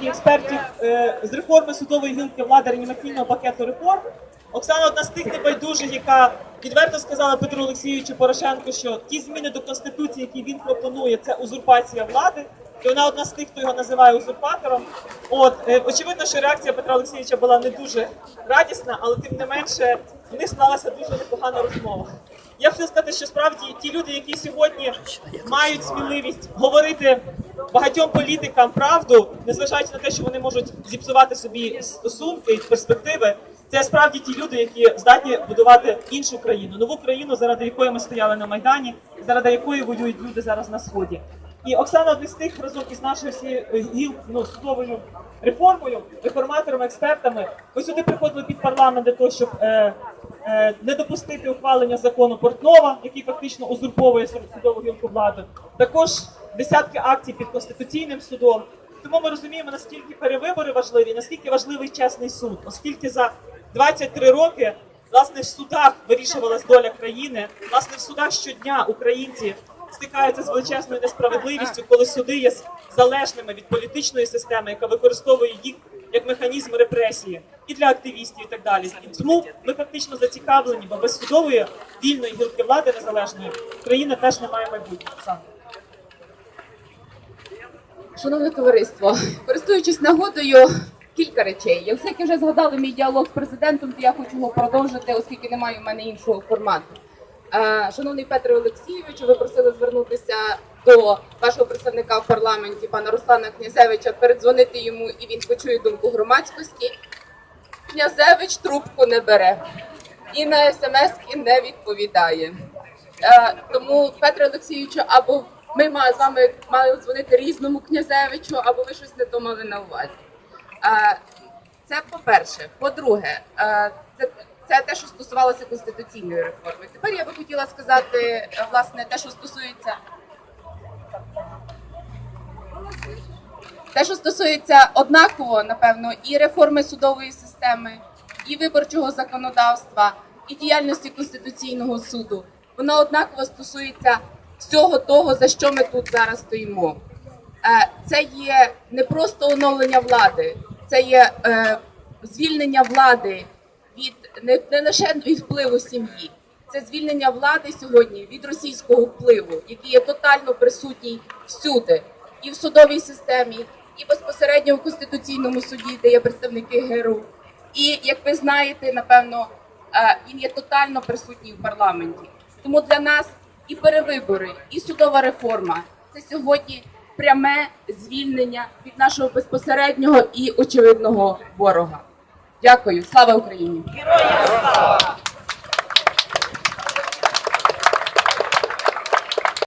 і експертів е, з реформи судової гілки влади реанімаційного пакету реформ. Оксана одна з тих небайдужих, яка відверто сказала Петру Олексійовичу Порошенку, що ті зміни до конституції, які він пропонує, це узурпація влади. І вона одна з тих, хто його називає узурпатором. От е, очевидно, що реакція Петра Олексійовича була не дуже радісна, але тим не менше в них склалася дуже непогана розмова. Я хочу сказати, що справді ті люди, які сьогодні мають сміливість говорити багатьом політикам правду, незважаючи на те, що вони можуть зіпсувати собі стосунки і перспективи, це справді ті люди, які здатні будувати іншу країну, нову країну, заради якої ми стояли на майдані, заради якої воюють люди зараз на сході. І Оксана одна з тих разом із нашою всією е, ну, судовою реформою, реформаторами, експертами. Ми сюди приходили під парламент для того, щоб е, не допустити ухвалення закону Портнова, який фактично узурповує судову гілку влади. Також десятки акцій під конституційним судом. Тому ми розуміємо, наскільки перевибори важливі, наскільки важливий чесний суд, оскільки за 23 роки власне в судах вирішувалась доля країни. Власне в судах щодня українці стикаються з величезною несправедливістю, коли суди є залежними від політичної системи, яка використовує їх як механізм репресії і для активістів, і так далі. І тому ми фактично зацікавлені, бо без судової вільної гілки влади незалежної країна теж не має майбутнього. Шановне товариство, користуючись нагодою, кілька речей. Я все-таки вже згадали мій діалог з президентом, то я хочу його продовжити, оскільки немає у мене іншого формату. Е, Шановний Петре Олексійовичу, ви просили звернутися до вашого представника в парламенті, пана Руслана Князевича, передзвонити йому і він почує думку громадськості. Князевич трубку не бере і на смс не відповідає. Е, тому, Петре Олексійовичу, або ми з вами мали дзвонити різному князевичу, або ви щось не то мали на увазі. Е, це по-перше. По-друге, е, це, це те, що стосувалося конституційної реформи. Тепер я би хотіла сказати, е, власне, те, що стосується. Те, що стосується однаково, напевно, і реформи судової системи, і виборчого законодавства, і діяльності Конституційного суду, воно однаково стосується всього того, за що ми тут зараз стоїмо. Е, Це є не просто оновлення влади, це є е, звільнення влади від не, не лише від впливу сім'ї, це звільнення влади сьогодні від російського впливу, який є тотально присутній всюди, і в судовій системі, і безпосередньо в конституційному суді, де є представники ГРУ. І як ви знаєте, напевно, е, він є тотально присутній в парламенті. Тому для нас і перевибори, і судова реформа це сьогодні пряме звільнення від нашого безпосереднього і очевидного ворога. Дякую, слава Україні! Героям слава!